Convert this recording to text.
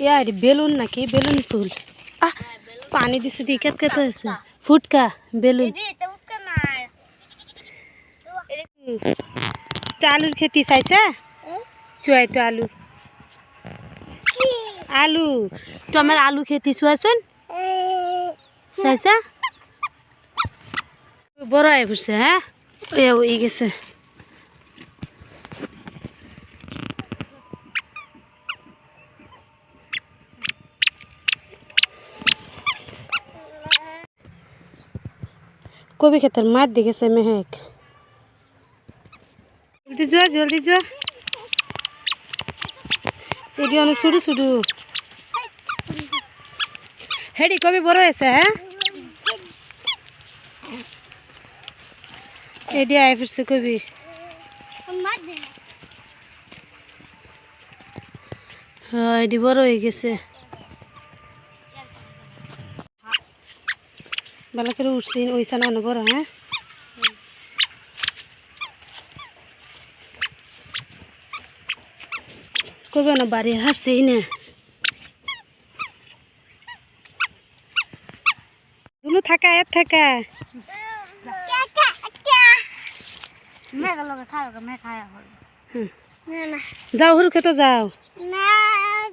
ইয়ার balloon নাকি? Balloon ফুল। আহ, পানি দিছে দি কেত কেত হয়েছে। ফুটকা, বেলুন। আলুর খেতি চাইছে? চুয়াই তো আলু। আলু তো আমার আলু খেতি চুয়াছুন চাইছা? বড় হয়ে পড়ছে হ্যাঁ? ই গেছে। কবি ক্ষেতের মাছ দেখেছে মেহেক। জলদি যা জলদি যা। এটি অনেক শুধু শুধু হেডি কবি বড় হয়েছে হ্যাঁ? এটি আয় ফিরছে কবি। হ্যাঁ এটি বড় হয়ে গেছে। ভালো করে উঠছি ওইসা না বড় হ্যাঁ? কবে না বাড়ি হাসছেই না। দুনু থাকা এর থাকা। যাও হুরকে তো যাও।